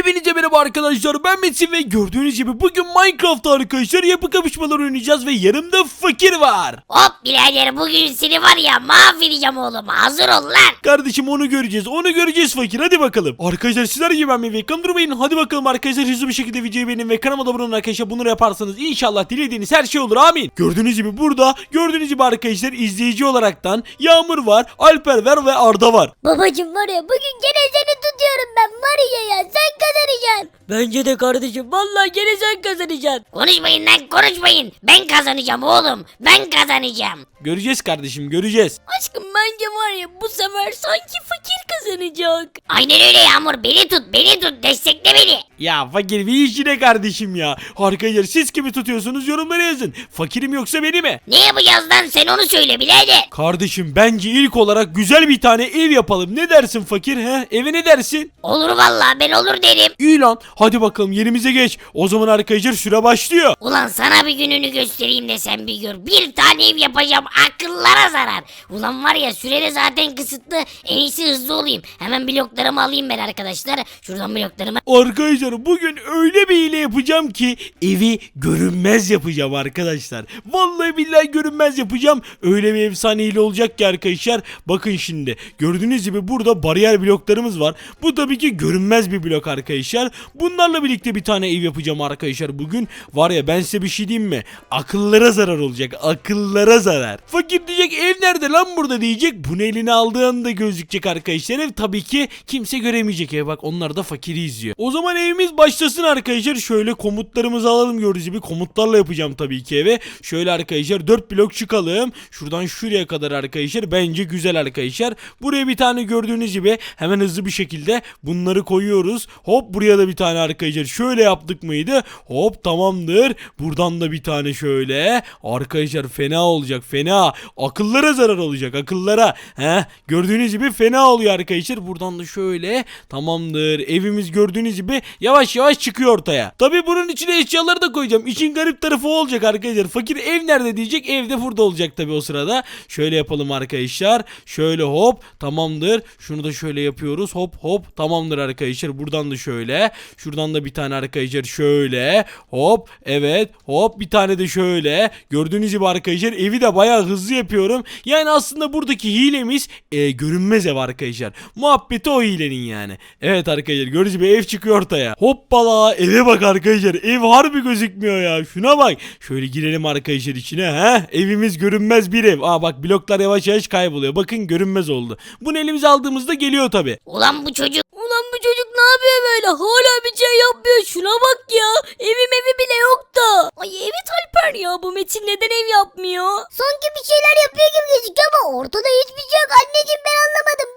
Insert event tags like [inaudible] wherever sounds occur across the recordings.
Hepinize arkadaşlar ben Metin ve gördüğünüz gibi bugün Minecraft'ta arkadaşlar yapı kapışmaları oynayacağız ve yanımda fakir var. Hop birader bugün seni var ya mahvedeceğim oğlum hazır ol lan. Kardeşim onu göreceğiz onu göreceğiz fakir hadi bakalım. Arkadaşlar sizler gibi ben ve durmayın hadi bakalım arkadaşlar hızlı bir şekilde videoyu beğenin ve kanalıma da abone olun arkadaşlar bunları yaparsanız inşallah dilediğiniz her şey olur amin. Gördüğünüz gibi burada gördüğünüz gibi arkadaşlar izleyici olaraktan Yağmur var Alper var ve Arda var. Babacım var ya bugün gene seni tutuyorum ben var ya ya sen kazanacaksın. Bence de kardeşim vallahi gene sen kazanacaksın. Konuşmayın lan konuşmayın. Ben kazanacağım oğlum. Ben kazanacağım. Göreceğiz kardeşim göreceğiz. Aşkım bence var ya bu sefer sanki fakir kazanacak. Aynen öyle Yağmur beni tut beni tut destekle beni. Ya fakir bir işine kardeşim ya. Arkadaşlar siz kimi tutuyorsunuz yorumlara yazın. Fakirim yoksa beni mi? Ne yapacağız lan sen onu söyle birader. Kardeşim bence ilk olarak güzel bir tane ev yapalım. Ne dersin fakir he? Eve ne dersin? Olur vallahi ben olur derim. İyi lan. Hadi bakalım yerimize geç. O zaman arkadaşlar süre başlıyor. Ulan sana bir gününü göstereyim de sen bir gör. Bir tane ev yapacağım akıllara zarar. Ulan var ya sürede zaten kısıtlı. En iyisi hızlı olayım. Hemen bloklarımı alayım ben arkadaşlar. Şuradan bloklarımı. Arkadaşlar bugün öyle bir hile yapacağım ki evi görünmez yapacağım arkadaşlar. Vallahi billahi görünmez yapacağım. Öyle bir efsane hile olacak ki arkadaşlar. Bakın şimdi gördüğünüz gibi burada bariyer bloklarımız var. Bu tabii ki görünmez bir blok arkadaşlar. Bunlarla birlikte bir tane ev yapacağım arkadaşlar bugün. Var ya ben size bir şey diyeyim mi? Akıllara zarar olacak. Akıllara zarar. Fakir diyecek ev nerede lan burada diyecek. Bunu eline aldığında gözükecek arkadaşlar. Ev tabii ki kimse göremeyecek ev. Bak onlar da fakiri izliyor. O zaman evimiz başlasın arkadaşlar. Şöyle komutlarımızı alalım gördüğünüz gibi. Komutlarla yapacağım tabii ki eve. Şöyle arkadaşlar 4 blok çıkalım. Şuradan şuraya kadar arkadaşlar. Bence güzel arkadaşlar. Buraya bir tane gördüğünüz gibi hemen hızlı bir şekilde bunları koyuyoruz. Hop buraya da bir tane arkadaşlar. Şöyle yaptık mıydı? Hop tamamdır. Buradan da bir tane şöyle. Arkadaşlar fena olacak fena. Akıllara zarar olacak akıllara. He gördüğünüz gibi fena oluyor arkadaşlar. Buradan da şöyle. Tamamdır. Evimiz gördüğünüz gibi yavaş yavaş çıkıyor ortaya. Tabi bunun içine eşyaları da koyacağım. İşin garip tarafı olacak arkadaşlar. Fakir ev nerede diyecek. Ev de burada olacak tabi o sırada. Şöyle yapalım arkadaşlar. Şöyle hop tamamdır. Şunu da şöyle yapıyoruz. Hop hop tamamdır arkadaşlar. Buradan da şöyle. Şuradan da bir tane arkadaşlar şöyle. Hop evet hop bir tane de şöyle. Gördüğünüz gibi arkadaşlar evi de bayağı hızlı yapıyorum. Yani aslında buradaki hilemiz e, görünmez ev arkadaşlar. Muhabbeti o hilenin yani. Evet arkadaşlar gördüğünüz gibi ev çıkıyor ortaya. Hoppala eve bak arkadaşlar. Ev harbi gözükmüyor ya. Şuna bak. Şöyle girelim arkadaşlar içine. He? Evimiz görünmez bir ev. Aa bak bloklar yavaş yavaş kayboluyor. Bakın görünmez oldu. Bunu elimize aldığımızda geliyor tabi. Ulan bu çocuk Ulan bu çocuk ne yapıyor böyle? Hala bir şey yapmıyor. Şuna bak ya. Evim evi bile yok da. Ay evet Alper ya bu Metin neden ev yapmıyor? Sanki bir şeyler yapıyor gibi gözüküyor ama ortada hiçbir şey yok anneciğim ben anlamadım.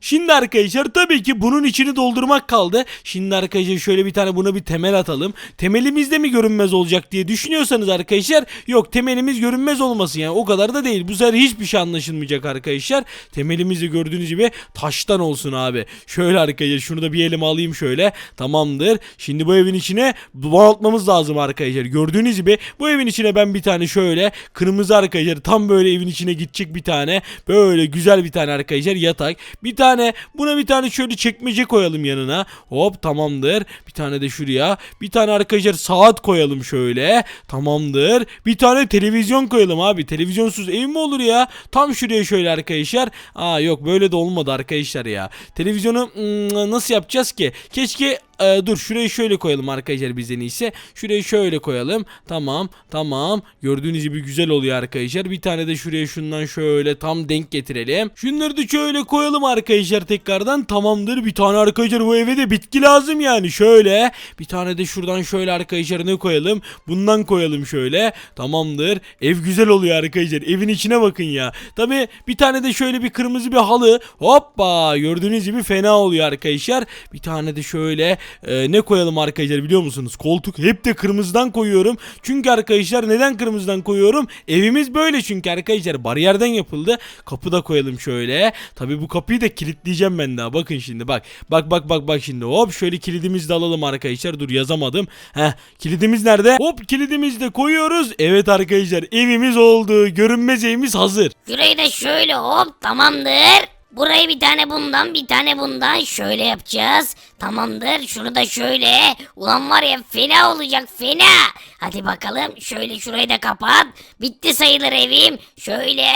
Şimdi arkadaşlar tabii ki bunun içini doldurmak kaldı. Şimdi arkadaşlar şöyle bir tane buna bir temel atalım. Temelimiz de mi görünmez olacak diye düşünüyorsanız arkadaşlar yok temelimiz görünmez olmasın yani o kadar da değil. Bu sefer hiçbir şey anlaşılmayacak arkadaşlar. Temelimizi gördüğünüz gibi taştan olsun abi. Şöyle arkadaşlar şunu da bir elime alayım şöyle. Tamamdır. Şimdi bu evin içine donatmamız lazım arkadaşlar. Gördüğünüz gibi bu evin içine ben bir tane şöyle kırmızı arkadaşlar tam böyle evin içine gidecek bir tane böyle güzel bir tane arkadaşlar yatak. Bir tane buna bir tane şöyle çekmece koyalım yanına. Hop tamamdır. Bir tane de şuraya. Bir tane arkadaşlar saat koyalım şöyle. Tamamdır. Bir tane televizyon koyalım abi. Televizyonsuz ev mi olur ya? Tam şuraya şöyle arkadaşlar. Aa yok böyle de olmadı arkadaşlar ya. Televizyonu hmm, nasıl yapacağız ki? Keşke ee, dur şurayı şöyle koyalım arkadaşlar biz en iyisi. Şurayı şöyle koyalım. Tamam tamam. Gördüğünüz gibi güzel oluyor arkadaşlar. Bir tane de şuraya şundan şöyle tam denk getirelim. Şunları da şöyle koyalım arkadaşlar tekrardan. Tamamdır. Bir tane arkadaşlar bu eve de bitki lazım yani. Şöyle. Bir tane de şuradan şöyle arkadaşlar ne koyalım? Bundan koyalım şöyle. Tamamdır. Ev güzel oluyor arkadaşlar. Evin içine bakın ya. Tabi bir tane de şöyle bir kırmızı bir halı. Hoppa. Gördüğünüz gibi fena oluyor arkadaşlar. Bir tane de şöyle e, ne koyalım arkadaşlar biliyor musunuz? Koltuk hep de kırmızıdan koyuyorum. Çünkü arkadaşlar neden kırmızıdan koyuyorum? Evimiz böyle çünkü arkadaşlar bariyerden yapıldı. Kapı da koyalım şöyle. Tabi bu kapıyı da kilitleyeceğim ben daha. Bakın şimdi bak. Bak bak bak bak şimdi. Hop şöyle kilidimizi de alalım arkadaşlar. Dur yazamadım. Heh kilidimiz nerede? Hop kilidimizi de koyuyoruz. Evet arkadaşlar evimiz oldu. Görünmez evimiz hazır. şurayı da şöyle hop tamamdır. Buraya bir tane bundan bir tane bundan şöyle yapacağız. Tamamdır şunu da şöyle. Ulan var ya fena olacak fena. Hadi bakalım şöyle şurayı da kapat. Bitti sayılır evim. Şöyle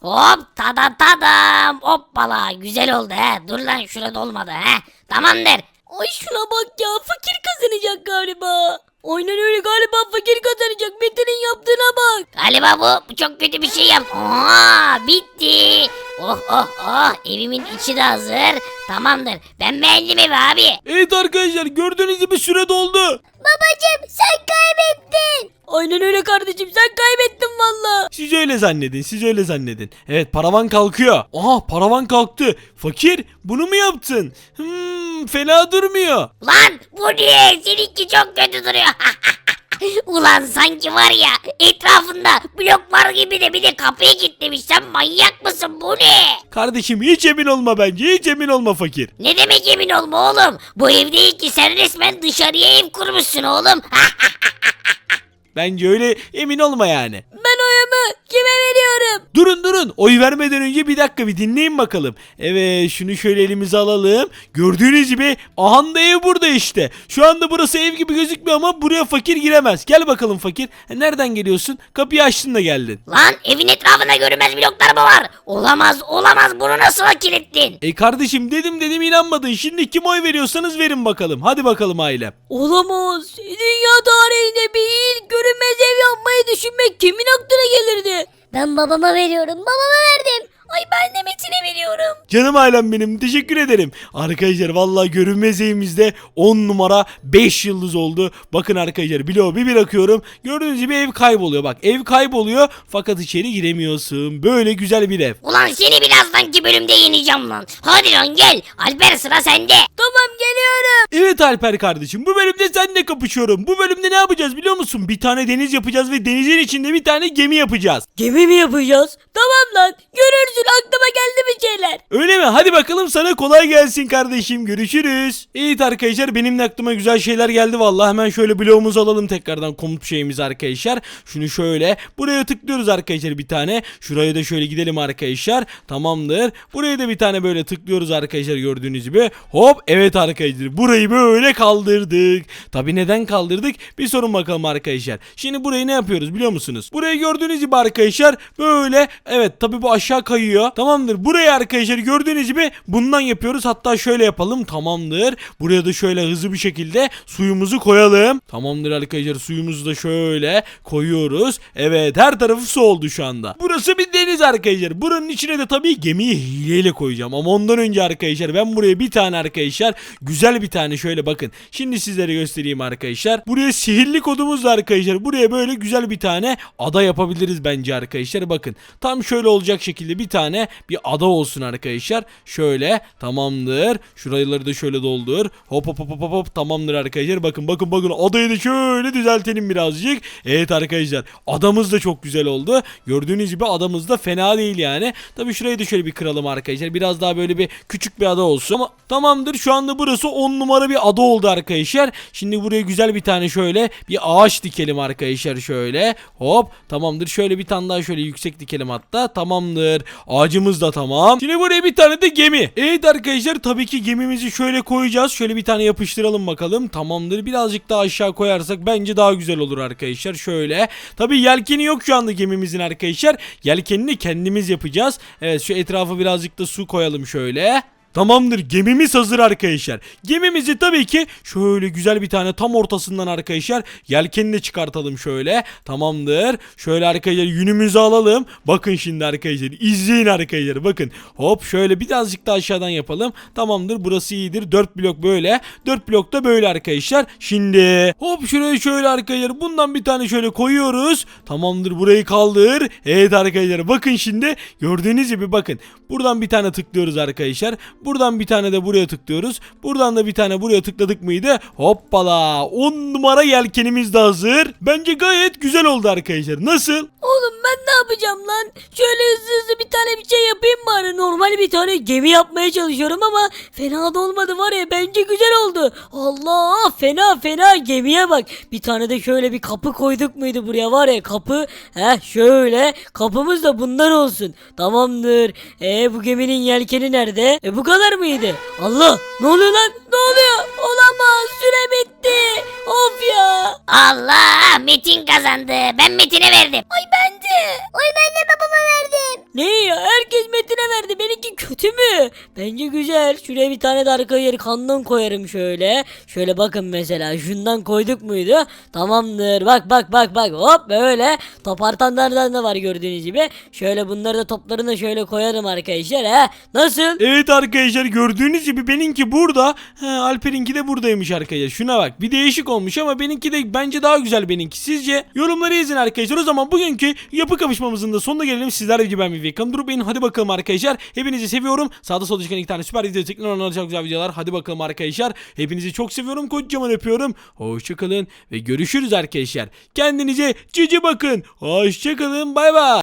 hop tada tadam hoppala güzel oldu he. Dur lan şurada olmadı he. Tamamdır. Ay şuna bak ya fakir kazanacak galiba. Aynen öyle galiba fakir kazanacak. Metin'in yaptığına bak. Galiba bu, bu çok kötü bir şey yap. Aa, bitti. Oh oh oh evimin içi de hazır. Tamamdır. Ben beğendim evi abi. Evet arkadaşlar gördüğünüz gibi süre doldu. Babacım sen kaybettin. Aynen öyle kardeşim sen kaybettin valla. Siz öyle zannedin siz öyle zannedin. Evet paravan kalkıyor. Aha paravan kalktı. Fakir bunu mu yaptın? Hmm, fena durmuyor. Lan bu ne? Seninki çok kötü duruyor. [laughs] [laughs] Ulan sanki var ya etrafında blok var gibi de bir de kapıyı kilitlemiş. Sen manyak mısın bu ne? Kardeşim hiç emin olma bence hiç emin olma fakir. Ne demek emin olma oğlum? Bu ev değil ki sen resmen dışarıya ev kurmuşsun oğlum. [laughs] Bence öyle emin olma yani. Ben oyumu kime veriyorum? Durun durun oy vermeden önce bir dakika bir dinleyin bakalım. Evet şunu şöyle elimize alalım. Gördüğünüz gibi ahanda ev burada işte. Şu anda burası ev gibi gözükmüyor ama buraya fakir giremez. Gel bakalım fakir. Nereden geliyorsun? Kapıyı açtın da geldin. Lan evin etrafında görünmez bloklar mı var? Olamaz olamaz bunu nasıl kilitledin? E kardeşim dedim dedim inanmadın. Şimdi kim oy veriyorsanız verin bakalım. Hadi bakalım ailem. Olamaz. Dünya tarihinde bir ilk görünmez ev yapmayı düşünmek kimin aklına gelirdi? Ben babama veriyorum. Babama verdim. Ay ben de Metin'e veriyorum. Canım ailem benim teşekkür ederim. Arkadaşlar vallahi görünmez evimizde 10 numara 5 yıldız oldu. Bakın arkadaşlar bloğu bir bırakıyorum. Gördüğünüz gibi ev kayboluyor. Bak ev kayboluyor fakat içeri giremiyorsun. Böyle güzel bir ev. Ulan seni birazdanki bölümde yeneceğim lan. Hadi lan gel. Alper sıra sende. Tamam geliyorum. Evet Alper kardeşim bu bölümde seninle kapışıyorum. Bu bölümde ne yapacağız biliyor musun? Bir tane deniz yapacağız ve denizin içinde bir tane gemi yapacağız. Gemi mi yapacağız? Tamam lan görürsün aklıma geldi bir şeyler. Öyle mi? Hadi bakalım sana kolay gelsin kardeşim. Görüşürüz. Evet arkadaşlar benim de aklıma güzel şeyler geldi vallahi. Hemen şöyle bloğumuzu alalım tekrardan komut şeyimiz arkadaşlar. Şunu şöyle buraya tıklıyoruz arkadaşlar bir tane. Şuraya da şöyle gidelim arkadaşlar. Tamamdır. Buraya da bir tane böyle tıklıyoruz arkadaşlar gördüğünüz gibi. Hop evet arkadaşlar burayı böyle kaldırdık. Tabi neden kaldırdık? Bir sorun bakalım arkadaşlar. Şimdi burayı ne yapıyoruz biliyor musunuz? Burayı gördüğünüz gibi arkadaşlar böyle evet tabi bu aşağı kayıyor. Tamamdır. Burayı arkadaşlar gördüğünüz gibi bundan yapıyoruz. Hatta şöyle yapalım. Tamamdır. Buraya da şöyle hızlı bir şekilde suyumuzu koyalım. Tamamdır arkadaşlar. Suyumuzu da şöyle koyuyoruz. Evet her tarafı su oldu şu anda. Burası bir deniz arkadaşlar. Buranın içine de tabii gemiyi hileyle koyacağım. Ama ondan önce arkadaşlar ben buraya bir tane arkadaşlar güzel bir tane şöyle bakın. Şimdi sizlere göstereyim arkadaşlar. Buraya sihirli kodumuz var arkadaşlar. Buraya böyle güzel bir tane ada yapabiliriz bence arkadaşlar. Bakın tam şöyle olacak şekilde bir tane bir ada olsun arkadaşlar. Şöyle tamamdır. Şuraları da şöyle doldur. Hop hop hop hop hop tamamdır arkadaşlar. Bakın bakın bakın adayı da şöyle düzeltelim birazcık. Evet arkadaşlar adamız da çok güzel oldu. Gördüğünüz gibi adamız da fena değil yani. Tabi şurayı da şöyle bir kıralım arkadaşlar. Biraz daha böyle bir küçük bir ada olsun. Ama tamamdır şu anda burası 10 numara bir ada oldu arkadaşlar. Şimdi buraya güzel bir tane şöyle bir ağaç dikelim arkadaşlar şöyle. Hop tamamdır. Şöyle bir tane daha şöyle yüksek dikelim hatta. Tamamdır. Ağacımız da tamam. Şimdi buraya bir tane de gemi. Evet arkadaşlar tabii ki gemimizi şöyle koyacağız. Şöyle bir tane yapıştıralım bakalım. Tamamdır. Birazcık daha aşağı koyarsak bence daha güzel olur arkadaşlar. Şöyle. Tabii yelkeni yok şu anda gemimizin arkadaşlar. Yelkenini kendimiz yapacağız. Evet şu etrafı birazcık da su koyalım şöyle. Tamamdır gemimiz hazır arkadaşlar. Gemimizi tabii ki şöyle güzel bir tane tam ortasından arkadaşlar yelkenini de çıkartalım şöyle. Tamamdır. Şöyle arkadaşlar yünümüzü alalım. Bakın şimdi arkadaşlar izleyin arkadaşlar bakın. Hop şöyle birazcık daha aşağıdan yapalım. Tamamdır burası iyidir. 4 blok böyle. 4 blok da böyle arkadaşlar. Şimdi hop şuraya şöyle arkadaşlar bundan bir tane şöyle koyuyoruz. Tamamdır burayı kaldır. Evet arkadaşlar bakın şimdi gördüğünüz gibi bakın. Buradan bir tane tıklıyoruz arkadaşlar. Buradan bir tane de buraya tıklıyoruz. Buradan da bir tane buraya tıkladık mıydı? Hoppala 10 numara yelkenimiz de hazır. Bence gayet güzel oldu arkadaşlar. Nasıl? Ben ne yapacağım lan? Şöyle hızlı hızlı bir tane bir şey yapayım bari. Normal bir tane gemi yapmaya çalışıyorum ama fena da olmadı var ya bence güzel oldu. Allah fena fena gemiye bak. Bir tane de şöyle bir kapı koyduk muydu buraya var ya kapı. Heh şöyle kapımız da bundan olsun. Tamamdır. E bu geminin yelkeni nerede? E bu kadar mıydı? Allah ne oluyor lan? Ne oluyor? Olamaz süre bitti. Of ya. Allah Metin kazandı. Ben Metin'e verdim. Ay bence. Oy ben de babama verdim. Ne ya herkes Metin'e verdi benimki kötü mü? Bence güzel şuraya bir tane de arka yeri kandan koyarım şöyle. Şöyle bakın mesela şundan koyduk muydu? Tamamdır bak bak bak bak hop böyle top artanlardan da var gördüğünüz gibi. Şöyle bunları da toplarına şöyle koyarım arkadaşlar he. Nasıl? Evet arkadaşlar gördüğünüz gibi benimki burada. Alper'inki de buradaymış arkadaşlar. Şuna bak bir değişik olmuş ama benimki de bence daha güzel benimki. Sizce? Yorumları yazın arkadaşlar. O zaman bugünkü yapı kapışmamızın da sonuna gelelim. Sizler gibi ben bir Vekan durup beyin. Hadi bakalım arkadaşlar. Hepinizi seviyorum. Sağda solda çıkan iki tane süper video tekrar onlara çok güzel videolar. Hadi bakalım arkadaşlar. Hepinizi çok seviyorum. Kocaman öpüyorum. Hoşçakalın ve görüşürüz arkadaşlar. Kendinize cici bakın. Hoşçakalın. Bay bay.